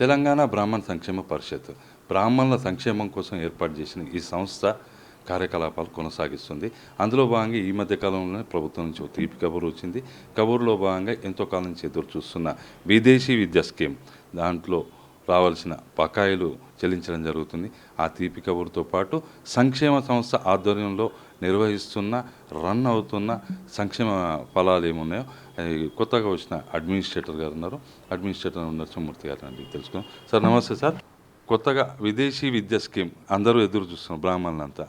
తెలంగాణ బ్రాహ్మణ సంక్షేమ పరిషత్ బ్రాహ్మణుల సంక్షేమం కోసం ఏర్పాటు చేసిన ఈ సంస్థ కార్యకలాపాలు కొనసాగిస్తుంది. అందులో భాగంగా ఈ మధ్య కాలంలోనే ప్రభుత్వం నుంచి ఒక తీపి కబురు వచ్చింది. కబురులో భాగంగా ఎంతో కాలం నుంచి ఎదురు చూస్తున్న విదేశీ విద్యా స్కీమ్ దాంట్లో రావాల్సిన బకాయిలు చెల్లించడం జరుగుతుంది. ఆ తీపి కబురుతో పాటు సంక్షేమ సంస్థ ఆధ్వర్యంలో నిర్వహిస్తున్న రన్ అవుతున్న సంక్షేమ ఫలాలు ఏమున్నాయో కొత్తగా వచ్చిన అడ్మినిస్ట్రేటర్ గారు ఉన్నారు. అడ్మినిస్ట్రేటర్ నరసింహమూర్తి గారు అండి తెలుసుకుందాం. సార్ నమస్తే సార్. కొత్తగా విదేశీ విద్య స్కీమ్ అందరూ ఎదురు చూస్తున్నారు బ్రాహ్మణులంతా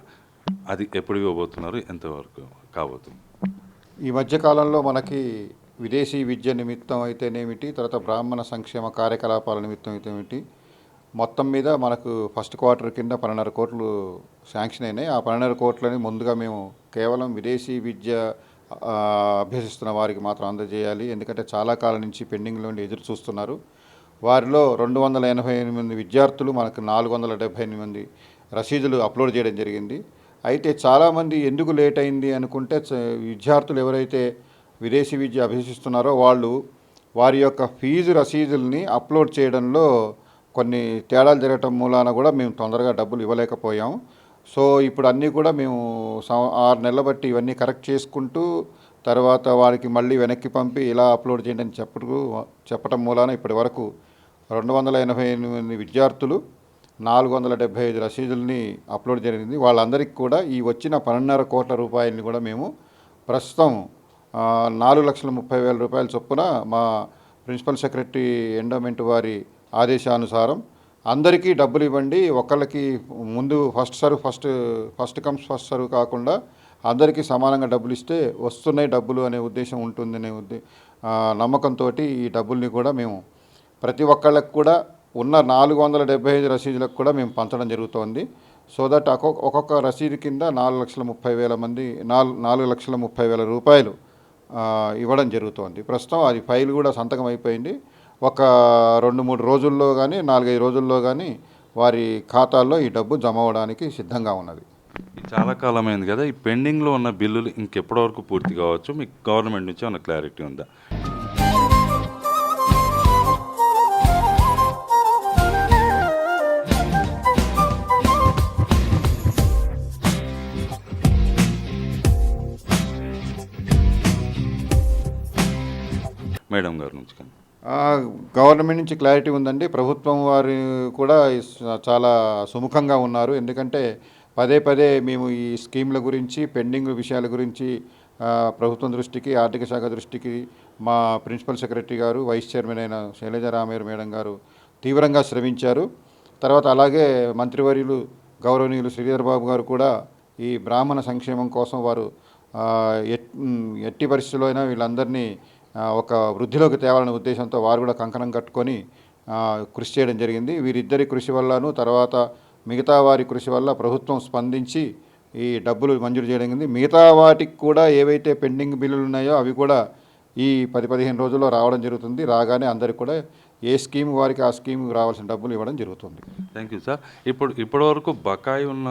అది ఎప్పుడు ఇవ్వబోతున్నారు? ఎంతవరకు కాబోతుంది? ఈ మధ్యకాలంలో మనకి విదేశీ విద్య నిమిత్తం అయితేనేమిటి తర్వాత బ్రాహ్మణ సంక్షేమ కార్యకలాపాల నిమిత్తం అయితేనేమిటి మొత్తం మీద మనకు ఫస్ట్ క్వార్టర్ కింద పన్నెండున్నర కోట్లు శాంక్షన్ అయినాయి. ఆ పన్నెండున్నర కోట్లని ముందుగా మేము కేవలం విదేశీ విద్య అభ్యసిస్తున్న వారికి మాత్రం అందజేయాలి. ఎందుకంటే చాలా కాలం నుంచి పెండింగ్లో ఉండి ఎదురు చూస్తున్నారు. వారిలో రెండు వందల ఎనభై ఎనిమిది మంది విద్యార్థులు మనకు నాలుగు వందల డెబ్భై ఎనిమిది మంది రసీదులు అప్లోడ్ చేయడం జరిగింది. అయితే చాలామంది ఎందుకు లేట్ అయింది అనుకుంటే చ- విద్యార్థులు ఎవరైతే విదేశీ విద్య అభ్యసిస్తున్నారో వాళ్ళు వారి యొక్క ఫీజు రసీదుల్ని అప్లోడ్ చేయడంలో కొన్ని తేడాలు జరగటం మూలాన కూడా మేము తొందరగా డబ్బులు ఇవ్వలేకపోయాం. సో ఇప్పుడు అన్నీ కూడా మేము ఆరు నెలల బట్టి ఇవన్నీ కరెక్ట్ చేసుకుంటూ తర్వాత వారికి మళ్ళీ వెనక్కి పంపి ఇలా అప్లోడ్ చేయండి అని చెప్పడు చెప్పటం మూలాన ఇప్పటి వరకు రెండు వందల ఎనభై ఎనిమిది విద్యార్థులు నాలుగు వందల డెబ్బై ఐదు రసీదుల్ని అప్లోడ్ జరిగింది. వాళ్ళందరికీ కూడా ఈ వచ్చిన పన్నెండున్నర కోట్ల రూపాయలని కూడా మేము ప్రస్తుతం నాలుగు లక్షల ముప్పై వేల రూపాయల చొప్పున మా ప్రిన్సిపల్ సెక్రటరీ ఎండోమెంట్ వారి ఆదేశానుసారం అందరికీ డబ్బులు ఇవ్వండి ఒకళ్ళకి ముందు first serve first first comes first serve కాకుండా అందరికీ సమానంగా డబ్బులు ఇస్తే వస్తున్నాయి డబ్బులు అనే ఉద్దేశం ఉంటుందనే ఉద్దే నమ్మకంతో ఈ డబ్బుల్ని కూడా మేము ప్రతి ఒక్కళ్ళకి కూడా ఉన్న నాలుగు వందల డెబ్బై ఐదు రసీదులకు కూడా మేము పంచడం జరుగుతోంది. సో దట్ ఒక్కొక్క ఒక్కొక్క రసీదు కింద నాలుగు లక్షల ముప్పై వేల మంది నాలుగు నాలుగు లక్షల ముప్పై వేల రూపాయలు ఇవ్వడం జరుగుతోంది. ప్రస్తుతం అది ఫైల్ కూడా సంతకం అయిపోయింది. ఒక రెండు మూడు రోజుల్లో కానీ నాలుగైదు రోజుల్లో కానీ వారి ఖాతాల్లో ఈ డబ్బు జమ అవ్వడానికి సిద్ధంగా ఉన్నది. ఇది చాలా కాలమైంది కదా ఈ పెండింగ్లో ఉన్న బిల్లులు ఇంకెప్పటి వరకు పూర్తి కావచ్చు? మీకు గవర్నమెంట్ నుంచి ఏమైనా క్లారిటీ ఉందా? మేడం గారి నుంచి కానీ. గవర్నమెంట్ నుంచి క్లారిటీ ఉందండి. ప్రభుత్వం వారు కూడా చాలా సుముఖంగా ఉన్నారు. ఎందుకంటే పదే పదే మేము ఈ స్కీమ్ల గురించి పెండింగ్ విషయాల గురించి ప్రభుత్వం దృష్టికి ఆర్థిక శాఖ దృష్టికి మా ప్రిన్సిపల్ సెక్రటరీ గారు వైస్ చైర్మన్ అయిన శైలజ రామయ్య మేడం గారు తీవ్రంగా శ్రమించారు. తర్వాత అలాగే మంత్రివర్యులు గౌరవనీయులు శ్రీధర్ బాబు గారు కూడా ఈ బ్రాహ్మణ సంక్షేమం కోసం వారు ఎట్- ఎట్టి పరిస్థితుల్లో అయినా వీళ్ళందరినీ ఒక వృద్ధిలోకి తేవాలనే ఉద్దేశంతో వారు కూడా కంకణం కట్టుకొని కృషి చేయడం జరిగింది. వీరిద్దరి కృషి వల్లను తర్వాత మిగతా వారి కృషి వల్ల ప్రభుత్వం స్పందించి ఈ డబ్బులు మంజూరు చేయడం జరిగింది. మిగతా వాటికి కూడా ఏవైతే పెండింగ్ బిల్లులు ఉన్నాయో అవి కూడా ఈ పది పదిహేను రోజుల్లో రావడం జరుగుతుంది. రాగానే అందరికి కూడా ఏ స్కీమ్ వారికి ఆ స్కీమ్ రావాల్సిన డబ్బులు ఇవ్వడం జరుగుతుంది. Thank you sir. ఇప్పుడు ఇప్పటివరకు బకాయి ఉన్న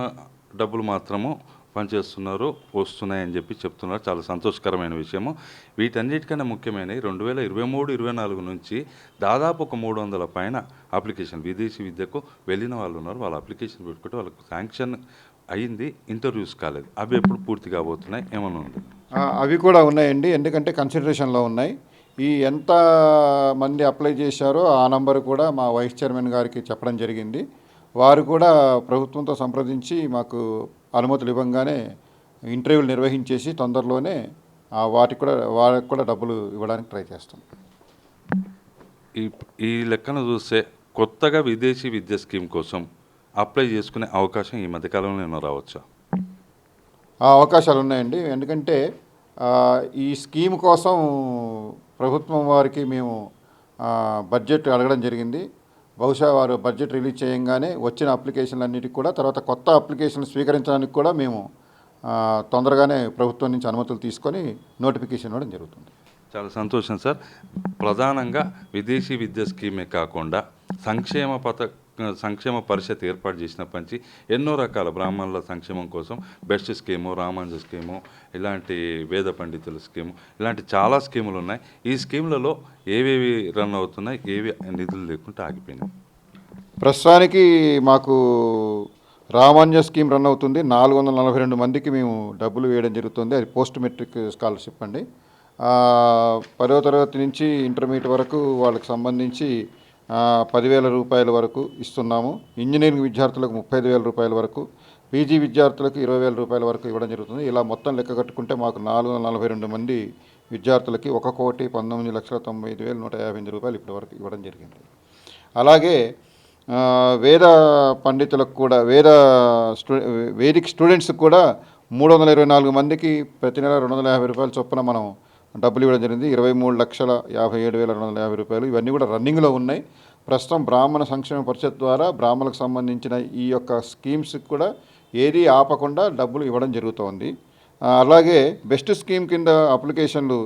డబ్బులు మాత్రము పనిచేస్తున్నారు వస్తున్నాయని చెప్పి చెప్తున్నారు. చాలా సంతోషకరమైన విషయము. వీటన్నిటికన్నా ముఖ్యమైనవి రెండు వేల ఇరవై మూడు ఇరవై నాలుగు నుంచి దాదాపు ఒక మూడు వందల పైన అప్లికేషన్ విదేశీ విద్యకు వెళ్ళిన వాళ్ళు ఉన్నారు. వాళ్ళ అప్లికేషన్ పెట్టుకుంటే వాళ్ళకి శాంక్షన్ అయింది ఇంటర్వ్యూస్ కాలేదు. అవి ఎప్పుడు పూర్తి కాబోతున్నాయి ఏమైనా ఉంది? అవి కూడా ఉన్నాయండి. ఎందుకంటే కన్సిడరేషన్లో ఉన్నాయి. ఈ ఎంత మంది అప్లై చేశారో ఆ నంబర్ కూడా మా వైస్ చైర్మన్ గారికి చెప్పడం జరిగింది. వారు కూడా ప్రభుత్వంతో సంప్రదించి మాకు అనుమతులు ఇవ్వగానే ఇంటర్వ్యూలు నిర్వహించేసి తొందరలోనే వాటికి కూడా వారికి కూడా డబ్బులు ఇవ్వడానికి ట్రై చేస్తాం. ఈ ఈ లెక్కన చూస్తే కొత్తగా విదేశీ విద్య స్కీమ్ కోసం అప్లై చేసుకునే అవకాశం ఈ మధ్యకాలంలో ఏమైనా రావచ్చా? ఆ అవకాశాలు ఉన్నాయండి. ఎందుకంటే ఈ స్కీమ్ కోసం ప్రభుత్వం వారికి మేము బడ్జెట్ అడగడం జరిగింది. బహుశా వారు బడ్జెట్ రిలీజ్ చేయంగానే వచ్చిన అప్లికేషన్లన్నిటికి కూడా తర్వాత కొత్త అప్లికేషన్లు స్వీకరించడానికి కూడా మేము తొందరగానే ప్రభుత్వం నుంచి అనుమతులు తీసుకొని నోటిఫికేషన్ ఇవ్వడం జరుగుతుంది. చాలా సంతోషం సార్. ప్రధానంగా విదేశీ విద్య స్కీమే కాకుండా సంక్షేమ పథ సంక్షేమ పరిషత్ ఏర్పాటు చేసినప్పటి నుంచి ఎన్నో రకాల బ్రాహ్మణుల సంక్షేమం కోసం బెస్ట్ స్కీము రామాంజ స్కీము ఇలాంటి వేద పండితుల స్కీము ఇలాంటి చాలా స్కీములు ఉన్నాయి. ఈ స్కీములలో ఏవేవి రన్ అవుతున్నాయి ఏవి నిధులు లేకుండా ఆగిపోయినాయి. ప్రస్తుతానికి మాకు రామాన్య స్కీమ్ రన్ అవుతుంది. నాలుగు వందల నలభై రెండు మందికి మేము డబ్బులు వేయడం జరుగుతుంది. అది పోస్ట్ మెట్రిక్ స్కాలర్షిప్ అండి. పదో పదవ తరగతి నుంచి ఇంటర్మీడియట్ వరకు వాళ్ళకి సంబంధించి పదివేల రూపాయల వరకు ఇస్తున్నాము. ఇంజనీరింగ్ విద్యార్థులకు ముప్పై ఐదు వేల రూపాయల వరకు పీజీ విద్యార్థులకు ఇరవై వేల రూపాయల వరకు ఇవ్వడం జరుగుతుంది. ఇలా మొత్తం లెక్క కట్టుకుంటే మాకు నాలుగు వందల నలభై రెండు మంది విద్యార్థులకి ఒక కోటి పంతొమ్మిది లక్షల తొంభై ఐదు వేల నూట యాభై ఎనిమిది రూపాయలు ఇప్పటి వరకు ఇవ్వడం జరిగింది. అలాగే వేద పండితులకు కూడా వేద స్టూ వేదిక్ స్టూడెంట్స్కి కూడా మూడు వందల ఇరవై నాలుగు మందికి ప్రతి నెల రెండు వందల యాభై రూపాయల చొప్పున మనం డబ్బులు ఇవ్వడం జరిగింది. ఇరవై మూడు లక్షల యాభై ఏడు వేల రెండు వందల యాభై రూపాయలు. ఇవన్నీ కూడా రన్నింగ్లో ఉన్నాయి. ప్రస్తుతం బ్రాహ్మణ సంక్షేమ పరిషత్ ద్వారా బ్రాహ్మణులకు సంబంధించిన ఈ యొక్క స్కీమ్స్కి కూడా ఏది ఆపకుండా డబ్బులు ఇవ్వడం జరుగుతోంది. అలాగే బెస్ట్ స్కీమ్ కింద అప్లికేషన్లు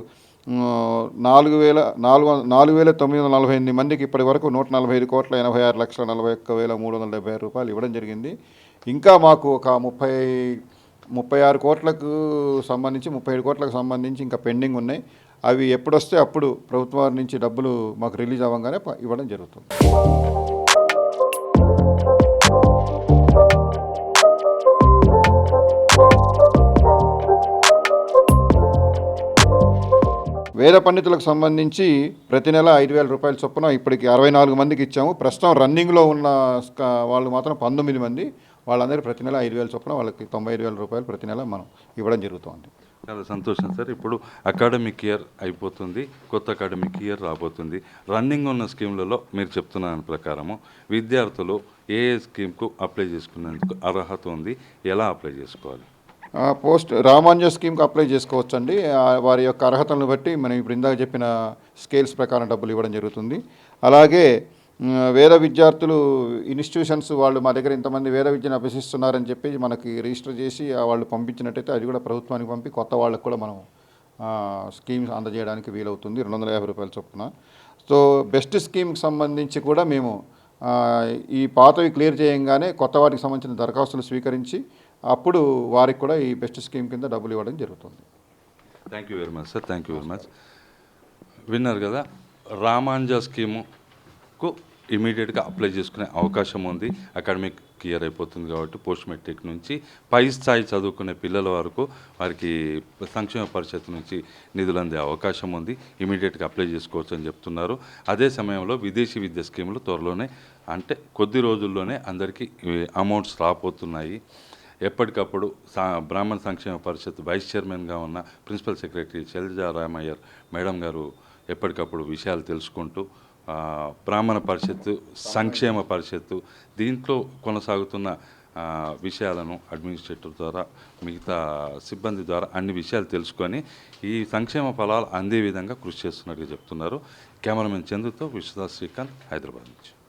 నాలుగు వేల నాలుగు నాలుగు వేల తొమ్మిది వందల నలభై ఎనిమిది మందికి ఇప్పటి వరకు నూట నలభై ఐదు కోట్ల ఎనభై ఆరు లక్షల నలభై ఒక్క వేల మూడు వందల డెబ్బై ఆరు రూపాయలు ఇవ్వడం జరిగింది. ఇంకా మాకు ఒక ముప్పై ముప్పై ఆరు కోట్లకు సంబంధించి ముప్పై ఏడు కోట్లకు సంబంధించి ఇంకా పెండింగ్ ఉన్నాయి. అవి ఎప్పుడొస్తే అప్పుడు ప్రభుత్వం వారి నుంచి డబ్బులు మాకు రిలీజ్ అవ్వగానే ఇవ్వడం జరుగుతుంది. వేద పండితులకు సంబంధించి ప్రతి నెల ఐదు వేల రూపాయల చొప్పున ఇప్పటికి అరవై నాలుగు మందికి ఇచ్చాము. ప్రస్తుతం రన్నింగ్లో ఉన్న వాళ్ళు మాత్రం పంతొమ్మిది మంది. వాళ్ళందరూ ప్రతి నెల ఐదు వేల చొప్పున వాళ్ళకి తొంభై ఐదు వేల రూపాయలు ప్రతి నెల మనం ఇవ్వడం జరుగుతుంది. చాలా సంతోషం సార్. ఇప్పుడు అకాడమిక్ ఇయర్ అయిపోతుంది కొత్త అకాడమిక్ ఇయర్ రాబోతుంది. రన్నింగ్ ఉన్న స్కీమ్లలో మీరు చెప్తున్న దాని ప్రకారము విద్యార్థులు ఏ ఏ స్కీమ్కు అప్లై చేసుకునేందుకు అర్హత ఉంది ఎలా అప్లై చేసుకోవాలి? ఆ, పోస్ట్ రామాంజ స్కీమ్కి అప్లై చేసుకోవచ్చండి. ఆ, వారి యొక్క అర్హతలను బట్టి మనం ఇప్పుడు ఇందాక చెప్పిన స్కేల్స్ ప్రకారం డబ్బులు ఇవ్వడం జరుగుతుంది. అలాగే వేద విద్యార్థులు ఇన్స్టిట్యూషన్స్ వాళ్ళు మా దగ్గర ఇంతమంది వేద విద్యను అభ్యసిస్తున్నారని చెప్పి మనకి రిజిస్టర్ చేసి వాళ్ళు పంపించినట్టయితే అది కూడా ప్రభుత్వానికి పంపి కొత్త వాళ్ళకు కూడా మనం స్కీమ్స్ అందజేయడానికి వీలవుతుంది రెండు వందల యాభై రూపాయల చొప్పున. సో బెస్ట్ స్కీమ్కి సంబంధించి కూడా మేము ఈ పాతవి క్లియర్ చేయంగానే కొత్త వాటికి సంబంధించిన దరఖాస్తులు స్వీకరించి అప్పుడు వారికి కూడా ఈ బెస్ట్ స్కీమ్ కింద డబ్బులు ఇవ్వడం జరుగుతుంది. Thank you very much sir thank you very much విన్నారు కదా రామాంజ స్కీముకు ఇమీడియట్గా అప్లై చేసుకునే అవకాశం ఉంది. అకాడమిక్ క్లియర్ అయిపోతుంది కాబట్టి పోస్ట్ మెట్రిక్ నుంచి పై స్థాయి చదువుకునే పిల్లల వరకు వారికి సంక్షేమ పరిషత్ నుంచి నిధులు అందే అవకాశం ఉంది. ఇమీడియట్గా అప్లై చేసుకోవచ్చు అని చెప్తున్నారు. అదే సమయంలో విదేశీ విద్య స్కీములు త్వరలోనే అంటే కొద్ది రోజుల్లోనే అందరికీ అమౌంట్స్ రాబోతున్నాయి. ఎప్పటికప్పుడు సా బ్రాహ్మణ సంక్షేమ పరిషత్ వైస్ చైర్మన్గా ఉన్న principal secretary Shailaja Ramaiyer madam గారు ఎప్పటికప్పుడు విషయాలు తెలుసుకుంటూ బ్రాహ్మణ పరిషత్తు సంక్షేమ పరిషత్తు దీంట్లో కొనసాగుతున్న విషయాలను అడ్మినిస్ట్రేటర్ ద్వారా మిగతా సిబ్బంది ద్వారా అన్ని విషయాలు తెలుసుకొని ఈ సంక్షేమ ఫలాలు అందే విధంగా కృషి చేస్తున్నట్టుగా చెప్తున్నారు. కెమెరామెన్ చంద్రుతో విశ్వదాస్ శ్రీకాంత్ హైదరాబాద్ నుంచి.